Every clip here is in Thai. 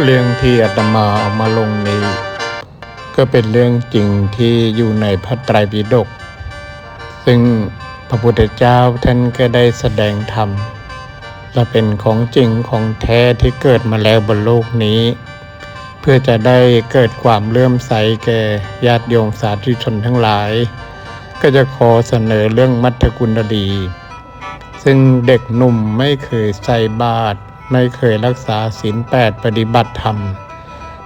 เรื่องที่อาตมาเอามาลงนี้ ก็เป็นเรื่องจริงที่อยู่ในพระไตรปิฎกซึ่งพระพุทธเจ้าท่านก็ได้แสดงธรรมและเป็นของจริงของแท้ที่เกิดมาแล้วบนโลกนี้ เพื่อจะได้เกิดความเลื่อมใสแก่ญาติโยมสาธุชนทั้งหลาย ก็จะขอเสนอเรื่องมัทธกุณดี ซึ่งเด็กหนุ่มไม่เคยใส่บาตร ไม่เคยรักษาศีลแปดปฏิบัติธรรม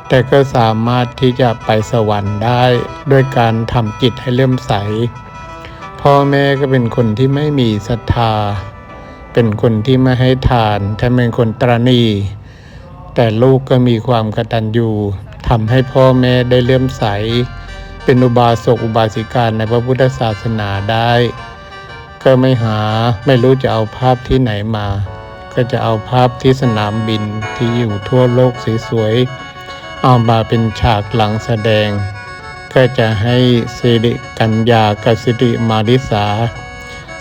แต่ก็สามารถที่จะไปสวรรค์ได้ด้วยการทำจิตให้เลื่อมใส พ่อแม่ก็เป็นคนที่ไม่มีศรัทธา เป็นคนที่ไม่ให้ทานถ้าเป็นคนตรณี แต่ลูกก็มีความกตัญญูทำให้พ่อแม่ได้เลื่อมใส เป็นอุบาสกอุบาสิกาในพระพุทธศาสนาได้ ก็ไม่หาไม่รู้จะเอาภาพที่ไหนมา ก็จะเอาภาพที่สนามบินที่อยู่ทั่วโลกสวยๆเอามาเป็นฉากหลังแสดง ก็จะให้สิริกัญญากับสิริมาริสา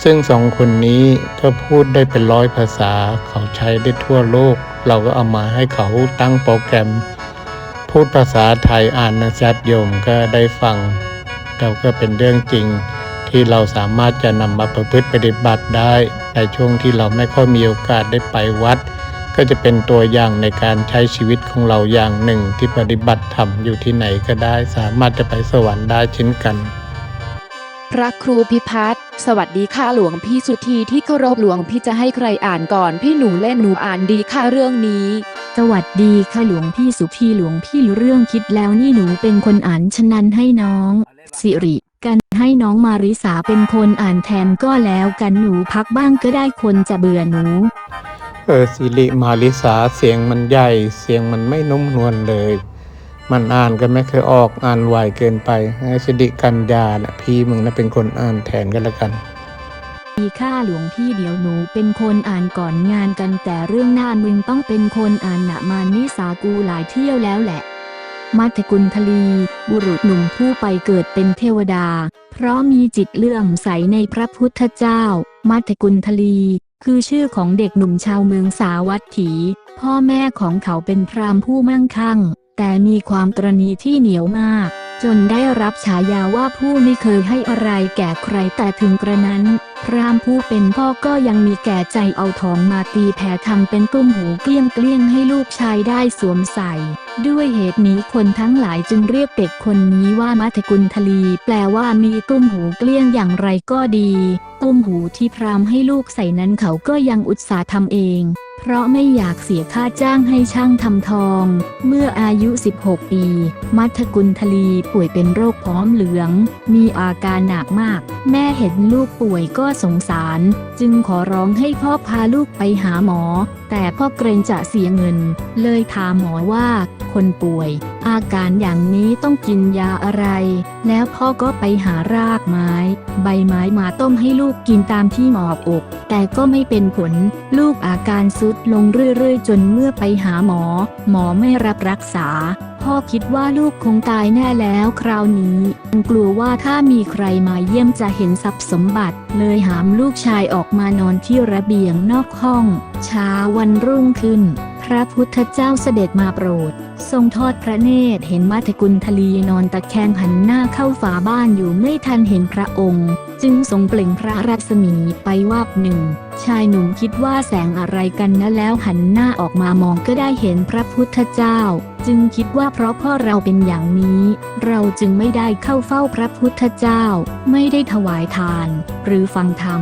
ซึ่งสองคนนี้ก็พูดได้เป็นร้อยภาษาเขาใช้ได้ทั่วโลก เราก็เอามาให้เขาตั้งโปรแกรม พูดภาษาไทยอ่านนักจัดโยมก็ได้ฟังเราก็เป็นเรื่องจริงที่เราสามารถจะนำมาประพฤติปฏิบัติได้ ในช่วงที่เราไม่ค่อยมีโอกาสได้ไปวัด ก็จะเป็นตัวอย่างในการใช้ชีวิตของเราอย่างหนึ่งที่ปฏิบัติธรรมอยู่ที่ไหนก็ได้สามารถจะไปสวรรค์ได้เช่นกัน พระครูพิพัฒน์สวัสดีค่ะหลวงพี่สุธีที่เคารพหลวงพี่จะให้ใครอ่านก่อนพี่หนูเล่นหนูอ่านดีค่ะเรื่องนี้สวัสดีค่ะหลวงพี่สุธีหลวงพี่รู้เรื่องคิดแล้วนี่หนูเป็นคนอ่านฉะนั้นให้น้อง สิริกัน ให้น้องมาริสาเป็นคนอ่านแทนก็แล้วกันหนูพักบ้างก็ได้คนจะเบื่อหนู เออสิริมาริสาเสียงมันใหญ่ เสียงมันไม่นุ่มนวลเลย มันอ่านก็ไม่เคยออกอ่านไวเกินไปให้สิริกัญญาน่ะพี่มึงนะเป็นคนอ่านแทนกันละกันดีค่าหลวงพี่เดี๋ยวหนูเป็นคนอ่านก่อนงานกันแต่เรื่องหน้ามึงต้องเป็นคนอ่านนะมานิสากูหลายเที่ยวแล้วแหละ มัทกุลทลี บุรุษหนุ่มผู้ไปเกิดเป็นเทวดา เพราะมีจิตเลื่อมใสในพระพุทธเจ้า มัทกุลทลี คือชื่อของเด็กหนุ่มชาวเมืองสาวัตถี พ่อแม่ของเขาเป็นพราหมณ์ผู้มั่งคั่ง แต่มีความตรณีที่เหนียวมาก จนได้รับฉายาว่าผู้ไม่เคยให้อะไรแก่ใครแต่ถึงกระนั้น พราหมณ์ผู้เป็นพ่อก็ยังมีแก่ใจเอาทองมาตีแผ่ทำเป็นตุ้มหูเกลี้ยงเกลี้ยงให้ลูกชายได้สวมใส่ ด้วยเหตุนี้คนทั้งหลายจึงเรียกเด็กคนนี้ว่ามัทกุลทลี แปลว่ามีตุ้มหูเกลี้ยงอย่างไรก็ดี ตุ้มหูที่พรามให้ลูกใส่นั้นเขาก็ยังอุตส่าห์ทำเอง เพราะไม่อยากเสียค่าจ้างให้ช่างทำทอง เมื่ออายุ 16 ปี มัทกุลทลีป่วยเป็นโรคพร้อมเหลือง มีอาการหนักมาก แม่เห็นลูกป่วยก็สงสาร จึงขอร้องให้พ่อพาลูกไปหาหมอแต่พ่อเกรงจะเสียเงิน เลยถามหมอว่า คนป่วย อาการอย่างนี้ต้องกินยาอะไร แล้วพ่อก็ไปหารากไม้ ใบไม้มาต้มให้ลูกกินตามที่หมอบอกแต่ก็ไม่เป็นผล ลูกอาการซุดลงเรื่อยๆ จนเมื่อไปหาหมอ หมอไม่รับรักษา พ่อคิดว่าลูกคงตายแน่แล้วคราวนี้กลัวว่าถ้ามีใครมาเยี่ยมจะเห็นทรัพย์สมบัติ เลยหามลูกชายออกมานอนที่ระเบียงนอกห้อง เช้าวันรุ่งขึ้น พระพุทธเจ้าเสด็จมาโปรด ทรงทอดพระเนตรเห็นมัทกุลทลีนอนตะแคงหันหน้าเข้าฝาบ้านอยู่ไม่ทันเห็นพระองค์ จึงทรงเปล่งพระรัศมีไปวาบหนึ่ง ชายหนุ่มคิดว่าแสงอะไรกันนะแล้วหันหน้าออกมามองก็ได้เห็นพระพุทธเจ้า จึงคิดว่าเพราะพ่อเราเป็นอย่างนี้ เราจึงไม่ได้เข้าเฝ้าพระพุทธเจ้า ไม่ได้ถวายทาน หรือฟังธรรม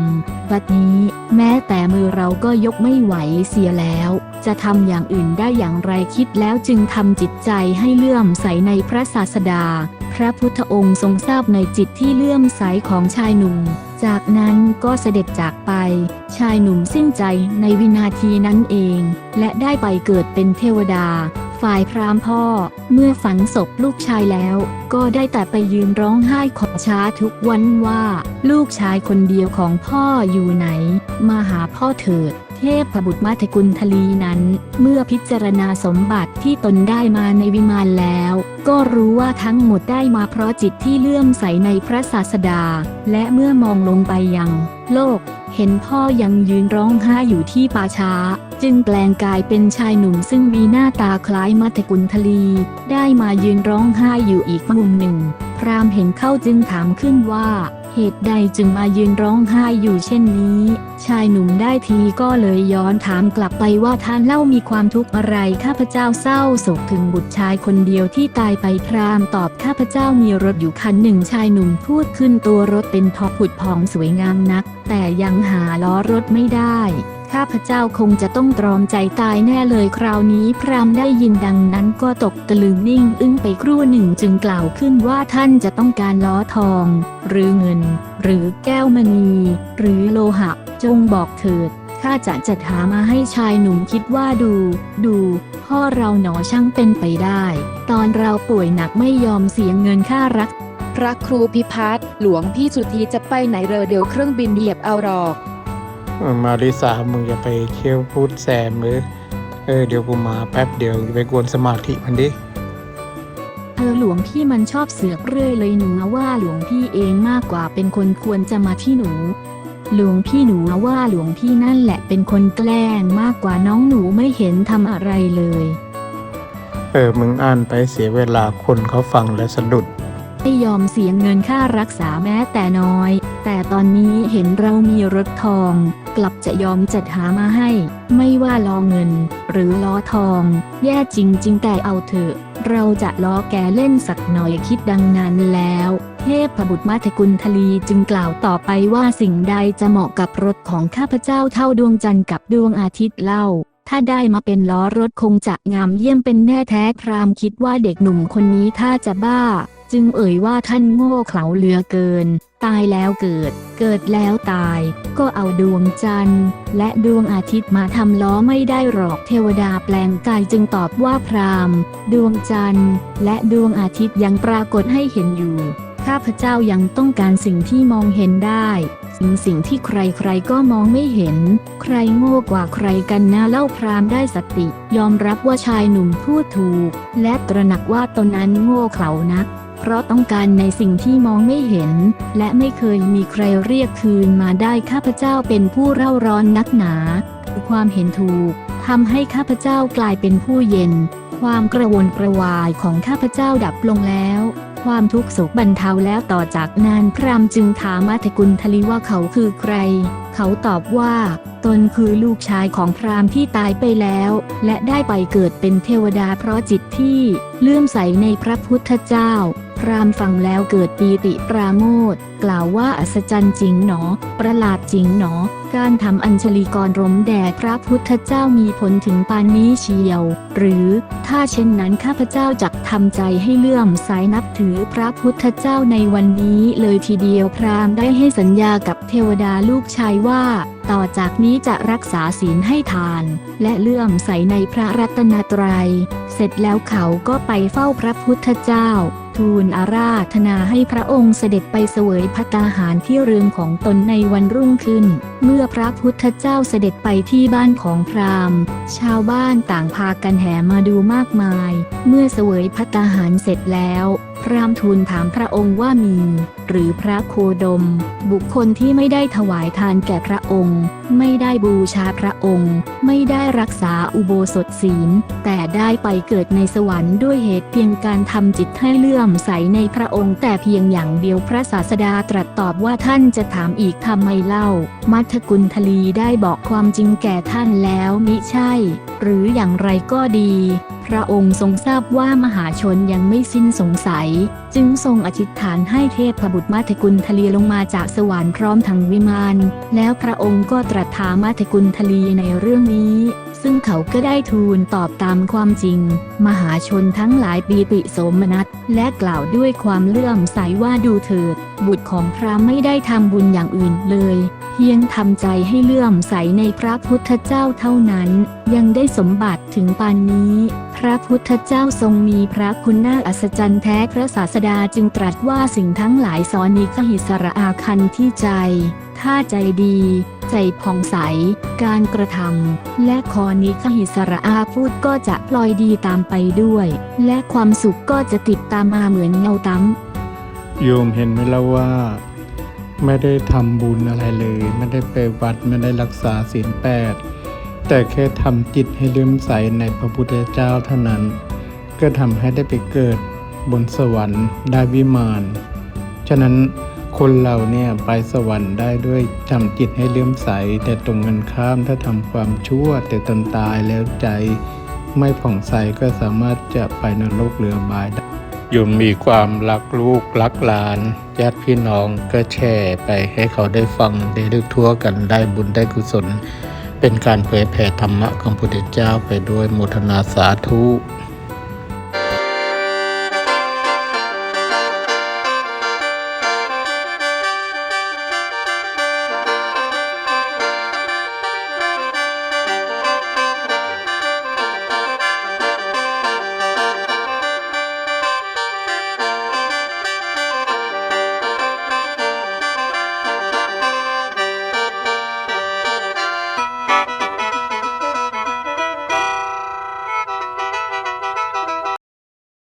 บัดนี้ แม้แต่มือเราก็ยกไม่ไหวเสียแล้ว จะทำอย่างอื่นได้อย่างไรคิดแล้วจึงทำจิตใจให้เลื่อมใสในพระศาสดา พระพุทธองค์ทรงทราบในจิตที่เลื่อมใสของชายหนุ่มจากนั้นก็เสด็จจากไป ชายหนุ่มสิ้นใจในวินาทีนั้นเอง และได้ไปเกิดเป็นเทวดา ฝ่ายพราหมณ์พ่อ เมื่อฝังศพลูกชายแล้ว ก็ได้แต่ไปยืนร้องไห้ขอช้าทุกวันว่า ลูกชายคนเดียวของพ่ออยู่ไหน มาหาพ่อเถิดททพบุตรมัทกุลทลีนั้น เมื่อพิจารณาสมบัติที่ตนได้มาในวิมานแล้ว ก็รู้ว่าทั้งหมดได้มาเพราะจิตที่เลื่อมใสในพระศาสดา และเมื่อมองลงไปยัง โลก เห็นพ่อยังยืนร้องไห้อยู่ที่ป่าช้า จึงแปลงกายเป็นชายหนุ่มซึ่งมีหน้าตาคล้ายมัทกุลทลี ได้มายืนร้องไห้อยู่อีกมุมหนึ่ง พรามเห็นเข้าจึงถามขึ้นว่า เหตุใดจึงมายืนร้องไห้อยู่เช่นนี้ ชายหนุ่มได้ทีก็เลยย้อนถามกลับไปว่าท่านเล่ามีความทุกข์อะไรข้าพเจ้าเศร้าโศกถึงบุตรชายคนเดียวที่ตายไปพรามตอบข้าพเจ้ามีรถอยู่คันหนึ่งชายหนุ่มพูดขึ้นตัวรถเป็นทอผุดผ่องสวยงามนัก แต่ยังหาล้อรถไม่ได้ ข้าพเจ้าคงจะต้องตรอมใจตายแน่เลยคราวนี้พรามได้ยินดังนั้นก็ตกตะลึงนิ่งอึ้งไปครู่หนึ่งจึงกล่าวขึ้นว่าท่านจะต้องการล้อทอง หรือเงิน หรือแก้วมณี หรือโลหะ จงบอกเถิดข้าจะจัดหามาให้ชายหนุ่มคิดว่าดู ดูพ่อเราหนอช่างเป็นไปได้ ตอนเราป่วยหนักไม่ยอมเสียเงินค่ารักพระครูพิพัฒน์หลวงพี่สุธีจะไปไหนเรอเดี๋ยวเครื่องบินเหยียบเอาหรอก มาริสามึงอย่าไปเคี่ยวพูดแซมมือเออเดี๋ยวกูมาแป๊บเดียวอย่าไปกวนสมาธิมันดิเออหลวงพี่มันชอบเสือกเรื่อยเลยหนูว่าหลวงพี่เองมากกว่าเป็นคนควรจะมาที่หนู หลวงพี่หนูว่าหลวงพี่นั่นแหละเป็นคนแกล้งมากกว่าน้องหนูไม่เห็นทำอะไรเลย เออมึงอ่านไปเสียเวลาคนเขาฟังและสะดุดไม่ยอมเสียเงินค่ารักษาแม้แต่น้อย แต่ตอนนี้เห็นเรามีรถทอง กลับจะยอมจัดหามาให้ ไม่ว่าล้อเงิน หรือล้อทอง แย่จริง ๆ แต่เอาเถอะ เราจะล้อแกเล่นสักหน่อยคิดดังนั้นแล้วเทพบุตรมาทกุลทลีจึงกล่าวต่อไปว่าสิ่งใดจะเหมาะกับรถของข้าพเจ้าเท่าดวงจันทร์กับดวงอาทิตย์เล่า ถ้าได้มาเป็นล้อรถคงจะงามเยี่ยมเป็นแน่แท้พรามคิดว่าเด็กหนุ่มคนนี้ถ้าจะบ้า จึงเอ่ยว่าท่านโง่เขลาเหลือเกิน ตายแล้วเกิด เกิดแล้วตาย ก็เอาดวงจันทร์ และดวงอาทิตย์มาทำล้อไม่ได้หรอกเทวดาแปลงกายจึงตอบว่าพรามดวงจันทร์ และดวงอาทิตย์ยังปรากฏให้เห็นอยู่ ข้าพเจ้ายังต้องการสิ่งที่มองเห็นได้สิ่งสิ่งที่ใครๆก็มองไม่เห็น ใครโง่กว่าใครกันนะเล่าพรามได้สติ ยอมรับว่าชายหนุ่มพูดถูก และตระหนักว่าตนนั้นโง่เขลานัก เพราะต้องการในสิ่งที่มองไม่เห็น และไม่เคยมีใครเรียกคืนมาได้ข้าพเจ้าเป็นผู้เร่าร้อนนักหนาคือความเห็นถูกทำให้ข้าพเจ้ากลายเป็นผู้เย็น ความกระวนกระวายของข้าพเจ้าดับลงแล้วความทุกข์โศกบรรเทาแล้วต่อจากนั้นพรามจึงถามมัทกุลทลีว่าเขาคือใคร เขาตอบว่า ตนคือลูกชายของพราหมณ์ที่ตายไปแล้ว และได้ไปเกิดเป็นเทวดาเพราะจิตที่เลื่อมใสในพระพุทธเจ้า พราหมณ์ฟังแล้วเกิดปีติปราโมทกล่าวว่าอัศจรรย์จริงหนอ ประหลาดจริงหนอ การทำอัญชลีกรรมแด่พระพุทธเจ้ามีผลถึงปานนี้เชียว หรือถ้าเช่นนั้นข้าพเจ้าจักทำใจให้เลื่อมใสนับถือพระพุทธเจ้าในวันนี้เลยทีเดียวพราหมณ์ได้ให้สัญญากับ เทวดาลูกชายว่า ต่อจากนี้จะรักษาศีลให้ทาน และเลื่อมใสในพระรัตนตรัย เสร็จแล้วเขาก็ไปเฝ้าพระพุทธเจ้า ทูลอาราธนาให้พระองค์เสด็จไปเสวยพัตาหารที่เรือนของตนในวันรุ่งขึ้น เมื่อพระพุทธเจ้าเสด็จไปที่บ้านของพราหมณ์ ชาวบ้านต่างพากันแห่มาดูมากมาย เมื่อเสวยพัตตาหารเสร็จแล้ว พราหมณ์ทูลถามพระองค์ว่ามี หรือพระโคดม บุคคลที่ไม่ได้ถวายทานแก่พระองค์ ไม่ได้บูชาพระองค์ ไม่ได้รักษาอุโบสถศีล แต่ได้ไปเกิดในสวรรค์ด้วยเหตุเพียงการทำจิตให้เลื่อมใสในพระองค์แต่เพียงอย่างเดียวพระศาสดาตรัสตอบว่าท่านจะถามอีกทำไมเล่า มัทกุลทลีได้บอกความจริงแก่ท่านแล้วมิใช่ หรืออย่างไรก็ดีพระองค์ทรงทราบว่ามหาชนยังไม่สิ้นสงสัย จึงทรงอธิษฐานให้เทพพบุตรมาทกุลทลีลงมาจากสวรรค์พร้อมทั้งวิมาน แล้วพระองค์ก็ตรัสถามมาทกุลทลีในเรื่องนี้ ซึ่งเขาก็ได้ทูลตอบตามความจริง มหาชนทั้งหลายปีติโสมนัส และกล่าวด้วยความเลื่อมใสว่าดูเถิด บุตรของพระไม่ได้ทำบุญอย่างอื่นเลย เพียงทำใจให้เลื่อมใสในพระพุทธเจ้าเท่านั้น ยังได้สมบัติถึงปานนี้ พระพุทธเจ้าทรงมีพระคุณน่าอัศจรรย์แท้พระศาสดาจึงตรัสว่าสิ่งทั้งหลายสอนนิคหิสระอาคันที่ใจ ถ้าใจดี ใจผ่องใส การกระทำและคอนิคหิสระอาพูดก็จะพลอยดีตามไปด้วย และความสุขก็จะติดตามมาเหมือนเงาตั้มโยมเห็นไหมแล้วว่า ไม่ได้ทำบุญอะไรเลย ไม่ได้ไปวัดไม่ได้รักษาศีลแปดแต่แค่ทำจิตให้เลื่อมใสในพระพุทธเจ้าเท่านั้น ก็ทำให้ได้ไปเกิดบนสวรรค์ได้วิมาน ฉะนั้น คนเราเนี่ยไปสวรรค์ได้ด้วยทำจิตให้เลื่อมใส แต่ตรงกันข้ามถ้าทำความชั่ว แต่ตนตายแล้วใจ ไม่ผ่องใสก็สามารถจะไปนรกเรือบายได้ยมมีความรักลูกรักหลานญาติพี่น้องก็แชร์ไปให้เขาได้ฟังได้รู้ทั่วกันได้บุญได้กุศล เป็นการเผยแผ่ธรรมะของพระพุทธเจ้าไปด้วยโมทนาสาธุ